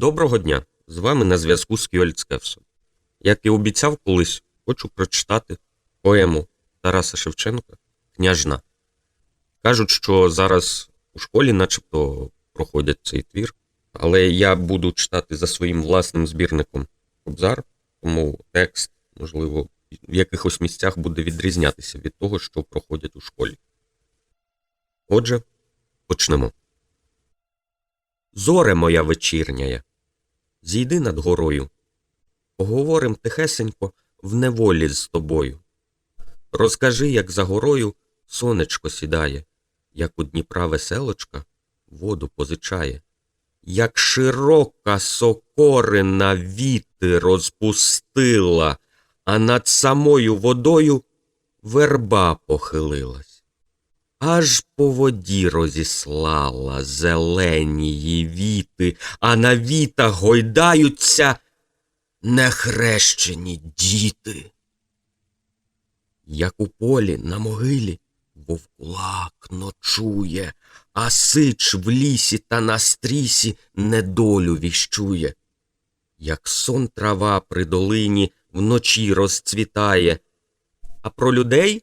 Доброго дня! З вами на зв'язку Скьольцкевсом. Як і обіцяв колись, хочу прочитати поему Тараса Шевченка Княжна. Кажуть, що зараз у школі начебто проходять цей твір, але я буду читати за своїм власним збірником Кобзар, тому текст, можливо, в якихось місцях буде відрізнятися від того, що проходять у школі. Отже, почнемо. Зоре моя вечірняя, зійди над горою, поговорим тихесенько в неволі з тобою. Розкажи, як за горою сонечко сідає, як у Дніпра веселочка воду позичає, як широка сокорина віти розпустила, а над самою водою верба похилилась. Аж по воді розіслала зелені її віти, а на вітах гойдаються нехрещені діти. Як у полі на могилі вовкулак ночує, а сич в лісі та на стрісі недолю віщує. Як сон трава при долині вночі розцвітає, а про людей?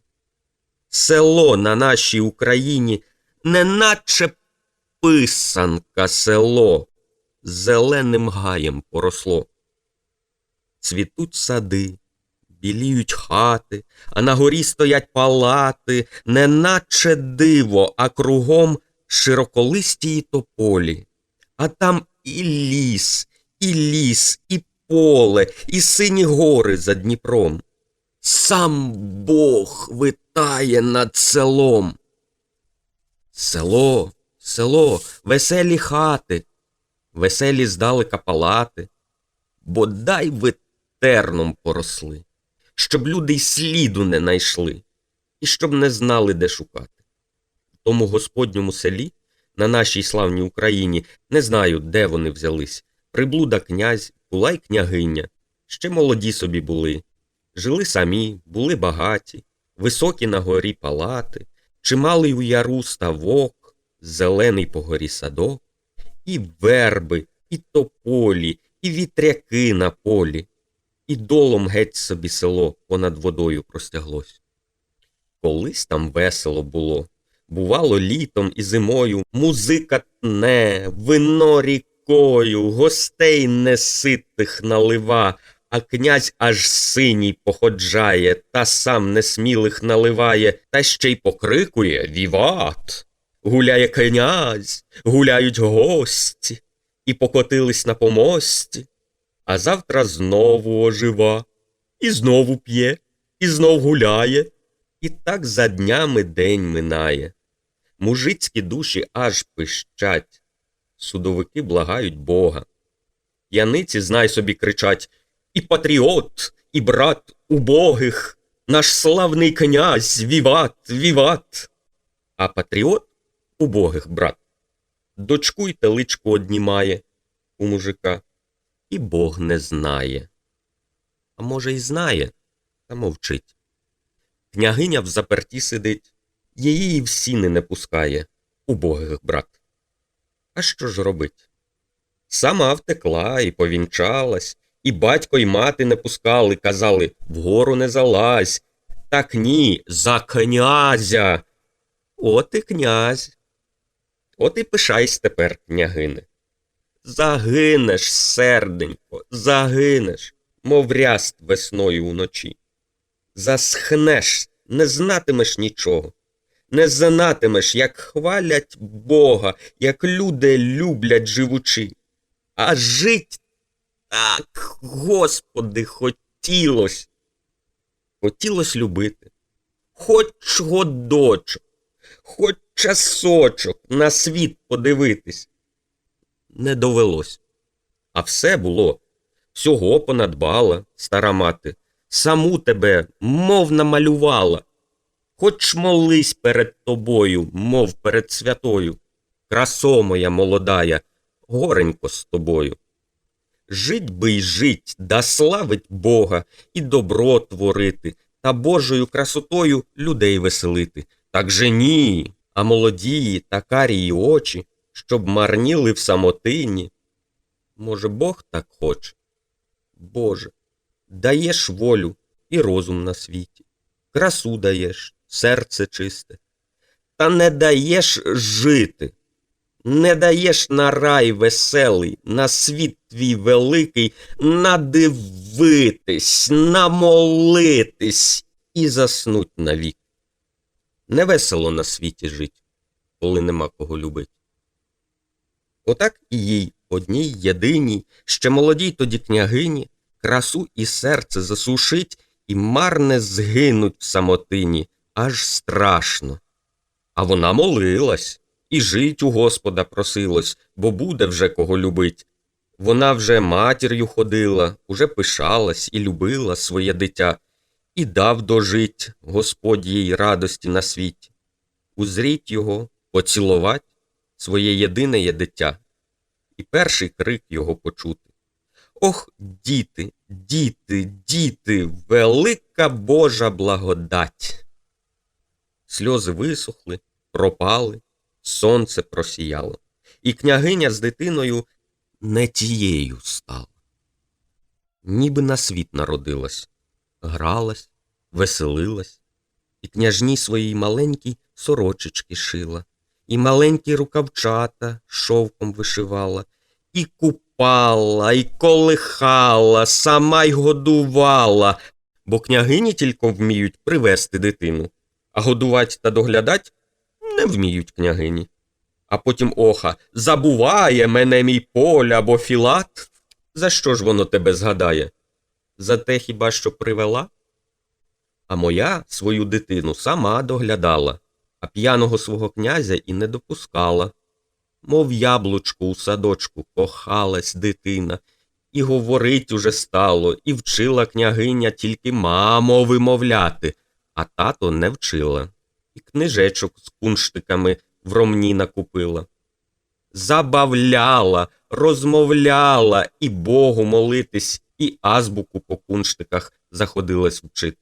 Село на нашій Україні, неначе писанка село, зеленим гаєм поросло. Цвітуть сади, біліють хати, а на горі стоять палати, неначе диво, а кругом широколисті тополі. А там і ліс, і ліс, і поле, і сині гори за Дніпром. Сам Бог витає над селом. Село, село, веселі хати, веселі здалека палати, бодай ви терном поросли, щоб люди й сліду не найшли, і щоб не знали, де шукати. В тому господньому селі, на нашій славній Україні, не знаю, де вони взялись. Приблуда князь, була й княгиня, ще молоді собі були. Жили самі, були багаті, високі на горі палати, чималий у яру ставок, зелений по горі садок, і верби, і тополі, і вітряки на полі, і долом геть собі село понад водою простяглось. Колись там весело було, бувало літом і зимою, музика тне, вино рікою, гостей неситих налива, а князь аж синій походжає, та сам несмілих наливає, та ще й покрикує Віват. Гуляє князь, гуляють гості, і покотились на помості, а завтра знову ожива, і знову п'є, і знов гуляє, і так за днями день минає. Мужицькі душі аж пищать, судовики благають Бога. П'яниці, знай собі, кричать і патріот, і брат убогих, наш славний князь, віват, віват. А патріот убогих брат, дочку й теличку однімає у мужика, і Бог не знає. А може, й знає, та мовчить. Княгиня в заперті сидить, її і в сіни не пускає, убогих брат. А що ж робить? Сама втекла і повінчалась, і батько й мати не пускали, казали вгору не залазь. Так ні, за князя. От і князь. От і пишайсь тепер, княгине. Загинеш, серденько, загинеш, мов ряст весною уночі. Засхнеш, не знатимеш нічого, не знатимеш, як хвалять Бога, як люди люблять живучи. А жить так, Господи, хотілось. Хотілось любити. Хоч годочок, хоч часочок на світ подивитись. Не довелось. А все було. Всього понадбала, стара мати, саму тебе, мов намалювала. Хоч молись перед тобою, мов перед святою. Красо моя молодая, горенько з тобою. Жить би й жить, да славить Бога, і добро творити, та Божою красотою людей веселити. Так же ні, а молодії та карії очі, щоб марніли в самотині. Може, Бог так хоче? Боже, даєш волю і розум на світі, красу даєш, серце чисте, та не даєш жити, не даєш на рай веселий, на світ твій великий, надивитись, намолитись і заснуть навік. Не весело на світі жить, коли нема кого любить. Отак і їй, одній єдиній, ще молодій тоді княгині, красу і серце засушить, і марне згинуть в самотині, аж страшно. А вона молилась і жить у Господа просилась, бо буде вже кого любить. Вона вже матір'ю ходила, уже пишалась і любила своє дитя, і дав дожить Господь їй радості на світі. Узріть його, поцілувать своє єдине дитя, і перший крик його почути. Ох, діти, діти, діти, велика Божа благодать. Сльози висохли, пропали, сонце просіяло, і княгиня з дитиною не тією стала. Ніби на світ народилась, гралась, веселилась, і княжні своїй маленькій сорочечки шила, і маленькі рукавчата шовком вишивала, і купала, і колихала, сама й годувала, бо княгині тільки вміють привести дитину, а годувати та доглядать не вміють княгині. А потім оха забуває мене мій поля або філат. За що ж воно тебе згадає? За те хіба що привела? А моя свою дитину сама доглядала, а п'яного свого князя і не допускала. Мов яблучку у садочку кохалась дитина, і говорить уже стало, і вчила княгиня тільки мамо вимовляти, а тато не вчила, і книжечок з кунштиками в ромні накупила. Забавляла, розмовляла і Богу молитись, і азбуку по кунштиках заходилась вчити.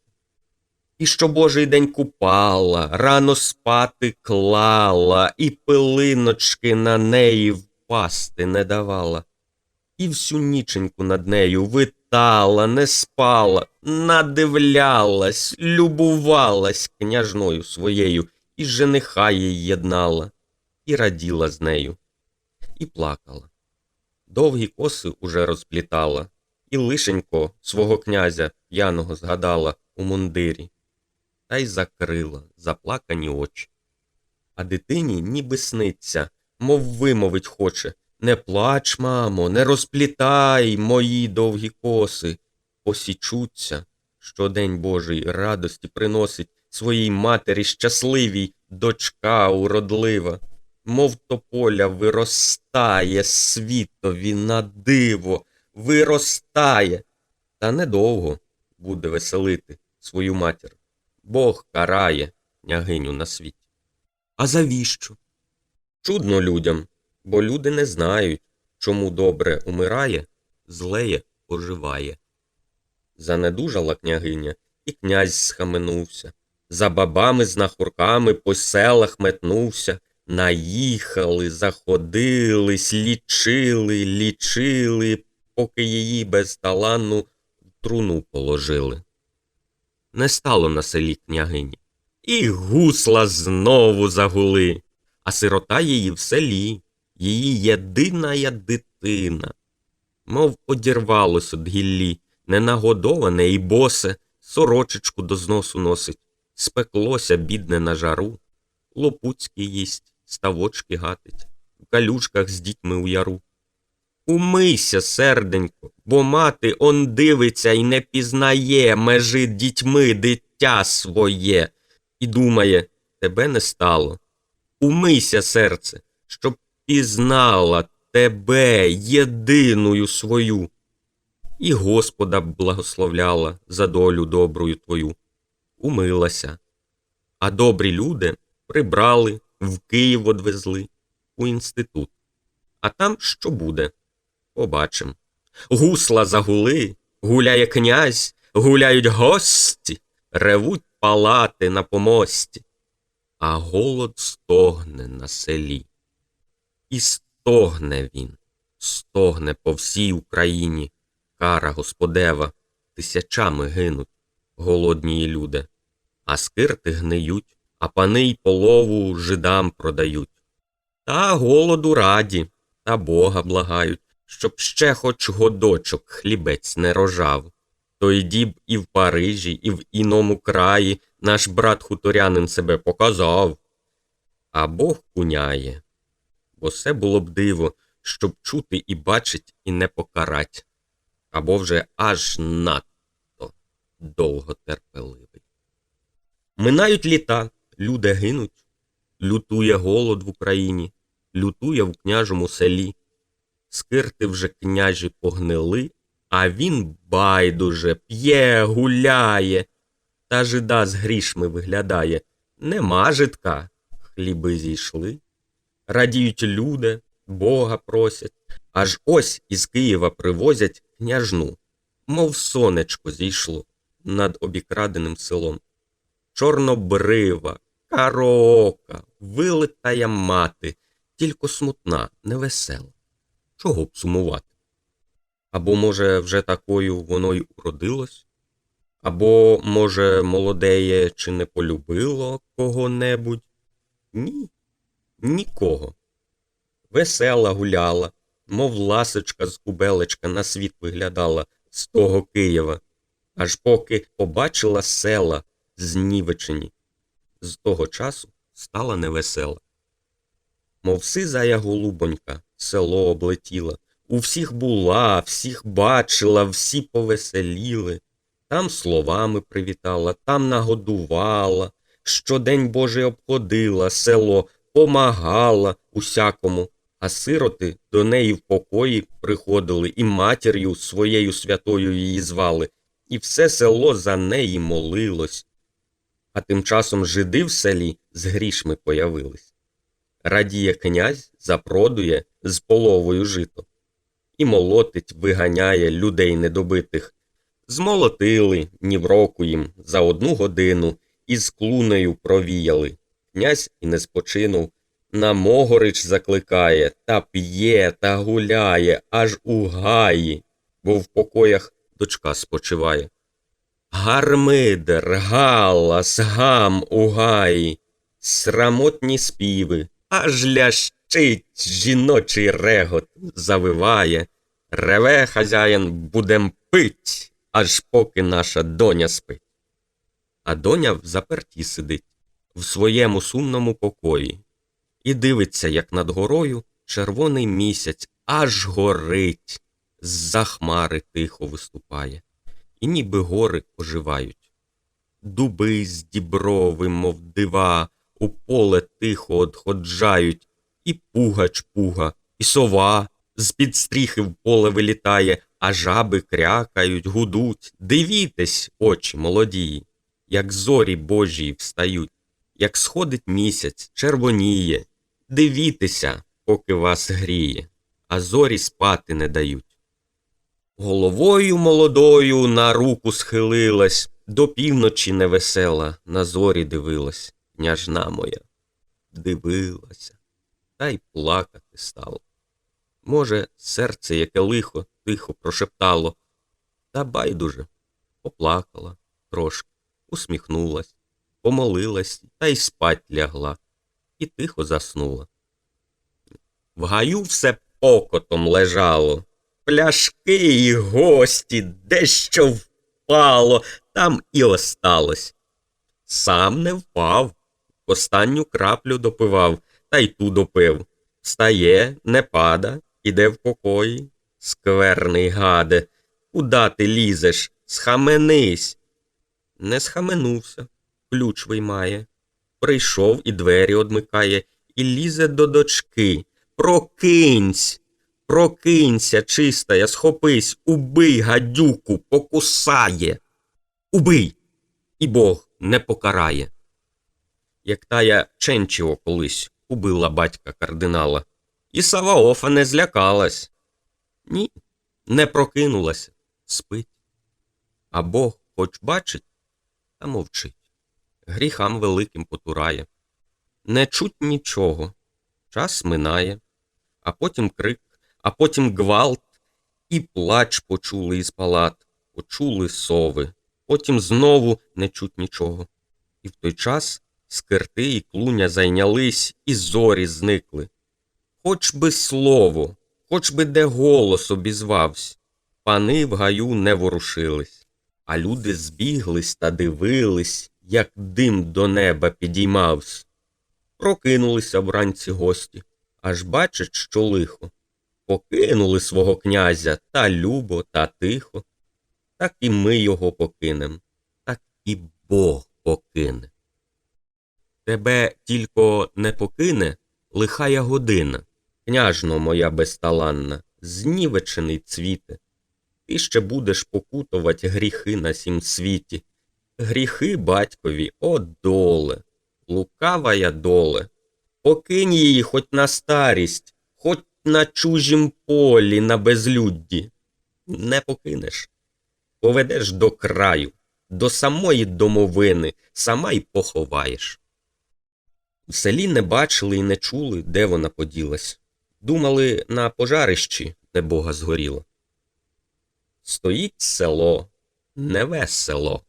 І що божий день купала, рано спати клала, і пилиночки на неї впасти не давала. І всю ніченьку над нею витала, не спала, надивлялась, любувалась княжною своєю, і жениха їй єднала, і раділа з нею, і плакала. Довгі коси уже розплітала, і лишенько свого князя п'яного згадала у мундирі та й закрила заплакані очі. А дитині ніби сниться, мов вимовить хоче Не плач, мамо, не розплітай мої довгі коси, посічуться, що день Божий радості приносить своїй матері щасливій дочка уродлива, мов тополя виростає світові на диво, виростає, та недовго буде веселити свою матір. Бог карає княгиню на світі. А завіщо? Чудно людям, бо люди не знають, чому добре умирає, злеє оживає. Занедужала княгиня, і князь схаменувся. За бабами з нахурками по селах метнувся. Наїхали, заходились, лічили, лічили, поки її безталанну в труну положили не стало на селі княгині. І гусла знову загули, а сирота її в селі, її єдина дитина. Мов одірвалось од гіллі, ненагодоване і босе, сорочечку до зносу носить, спеклося, бідне на жару, лопуцьки їсть, ставочки гатить, в калюшках з дітьми у яру. Умийся, серденько, бо мати он дивиться і не пізнає межи дітьми дитя своє, і думає, тебе не стало. Умийся, серце, щоб пізнала тебе, єдиную свою. І Господа благословляла за долю добрую твою, умилася. А добрі люди прибрали, в Київ одвезли, у інститут. А там що буде? Побачим. Гусла загули, гуляє князь, гуляють гості, ревуть палати на помості, а голод стогне на селі. І стогне він, стогне по всій Україні, кара господева, тисячами гинуть голодні люди, а скирти гниють, а пани й полову жидам продають. Та голоду раді, та Бога благають, щоб ще хоч годочок хлібець не рожав. То йді б і в Парижі, і в іному краї наш брат хуторянин себе показав. А Бог куняє, бо все було б диво, щоб чути і бачить, і не покарать, або вже аж надто довготерпеливий. Минають літа, люди гинуть, лютує голод в Україні, лютує в княжому селі. Скирти вже княжі погнили, а він байдуже п'є, гуляє, та жида з грішми виглядає. Нема житка, хліби зійшли. Радіють люди, Бога просять, аж ось із Києва привозять княжну, мов сонечко зійшло над обікраденим селом. Чорнобрива, кароока, вилитая мати, тільки смутна, невесела. Чого б сумувати? Або, може, вже такою воно й уродилось? Або, може, молодеє чи не полюбило кого-небудь? Ні, нікого. Весела гуляла, мов ласочка з кубелечка на світ виглядала з того Києва, аж поки побачила села знівечені. З того часу стала невесела. Мов сизая голубонька, село облетіла, у всіх була, всіх бачила, всі повеселіли. Там словами привітала, там нагодувала, щодень Божий обходила, село помагала усякому, а сироти до неї в покої приходили і матір'ю своєю святою її звали, і все село за неї молилось. А тим часом жиди в селі з грішми появились. Радіє князь, запродує з половою жито, і молотить, виганяє людей недобитих. Змолотили ні в року їм за одну годину і з клунею провіяли. Князь і не спочинув, на Могорич закликає, та п'є, та гуляє, аж у гаї, бо в покоях дочка спочиває. Гармидер, галас, гам у гаї, срамотні співи, аж лящить жіночий регот завиває, реве хазяїн будем пить, аж поки наша доня спить. А доня в заперті сидить в своєму сумному покої і дивиться, як над горою червоний місяць аж горить, з-за хмари тихо виступає, і ніби гори оживають. Дуби з діброви, мов дива, у поле тихо одходжають, і пугач пуга, і сова з під стріхи в поле вилітає, а жаби крякають, гудуть. Дивітесь, очі молодії, як зорі божії встають, як сходить місяць, червоніє. Дивітеся, поки вас гріє, а зорі спати не дають. Головою молодою на руку схилилась, до півночі невесела, на зорі дивилась, княжна моя. Дивилася, та й плакати стало. Може, серце, яке лихо, тихо прошептало, та байдуже, поплакала трошки, усміхнулась, помолилась та й спать лягла, і тихо заснула. В гаю все покотом лежало, пляшки і гості, дещо впало, там і осталось. Сам не впав, останню краплю допивав, та й ту допив. Встає, не пада, іде в покої. Скверний гаде, куда ти лізеш? Схаменись. Не схаменувся, ключ виймає. Прийшов і двері одмикає, і лізе до дочки. Прокинься, Прокинься, чистая, схопись, убий гадюку, покусає. Убий, і Бог не покарає. Як тая Ченчіо колись убила батька кардинала, і Саваофа не злякалась. Ні, не прокинулася, спить. А Бог хоч бачить, та мовчить. Гріхам великим потурає. Не чуть нічого. Час минає, а потім крик, а потім гвалт, і плач почули із палат, почули сови, потім знову не чуть нічого. І в той час скирти і клуня зайнялись, і зорі зникли. Хоч би слово, хоч би де голос обізвався, пани в гаю не ворушились, а люди збіглись та дивились, як дим до неба підіймався. Прокинулися вранці гості, аж бачать, що лихо. Покинули свого князя та любо, та тихо. Так і ми його покинем, так і Бог покине. Тебе тільки не покине лихая година, княжно моя безталанна, знівечений цвіте. Ти ще будеш покутувати гріхи на сім світі. Гріхи батькові, о доле, лукавая доле. Покинь її хоч на старість, хоч на чужім полі, на безлюдді. Не покинеш. Поведеш до краю, до самої домовини, сама й поховаєш. В селі не бачили і не чули, де вона поділась. Думали на пожарищі, де Бога згоріло. Стоїть село, неве село.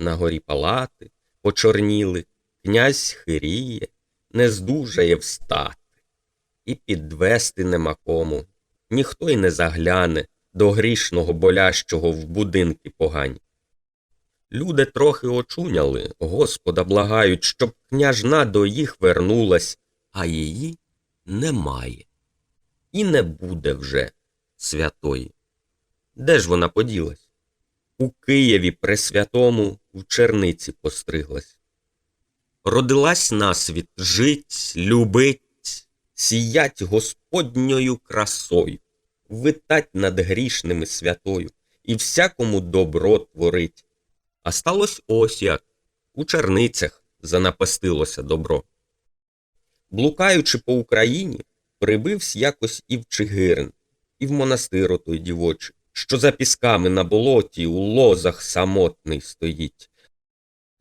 На горі палати почорніли, князь хиріє, не здужає встати. І підвести нема кому, ніхто й не загляне до грішного болящого в будинки погані. Люди трохи очуняли, Господа благають, щоб княжна до їх вернулась, а її немає. І не буде вже святої. Де ж вона поділась? У Києві Пресвятому в черниці постриглась. Родилась насвіт, жить, любить, сіять Господньою красою, витать над грішними святою і всякому добро творить. А сталось ось як у черницях занапастилося добро. Блукаючи по Україні, прибивсь якось і в Чигирин, і в монастир отой дівочий, що за пісками на болоті у лозах самотний стоїть.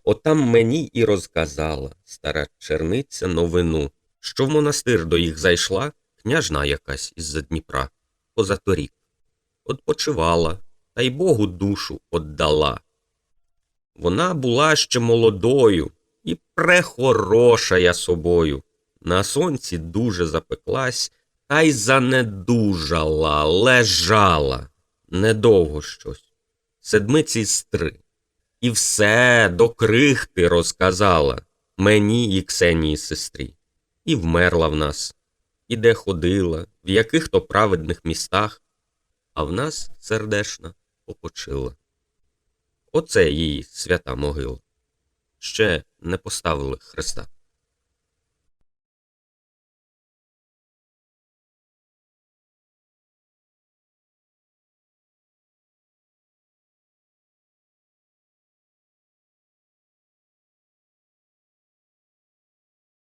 Отам мені і розказала стара черниця новину, що в монастир до їх зайшла княжна якась із-за Дніпра, позаторік. Odpoчивала, та й Богу душу отдала. Вона була ще молодою і прехорошая собою. На сонці дуже запеклась, та й занедужала, лежала недовго щось, седмиці з три. І все до крихти розказала мені і Ксенії сестрі. І вмерла в нас, і де ходила, в яких то праведних містах, а в нас сердешна попочила. Оце її свята могила. Ще не поставили Христа.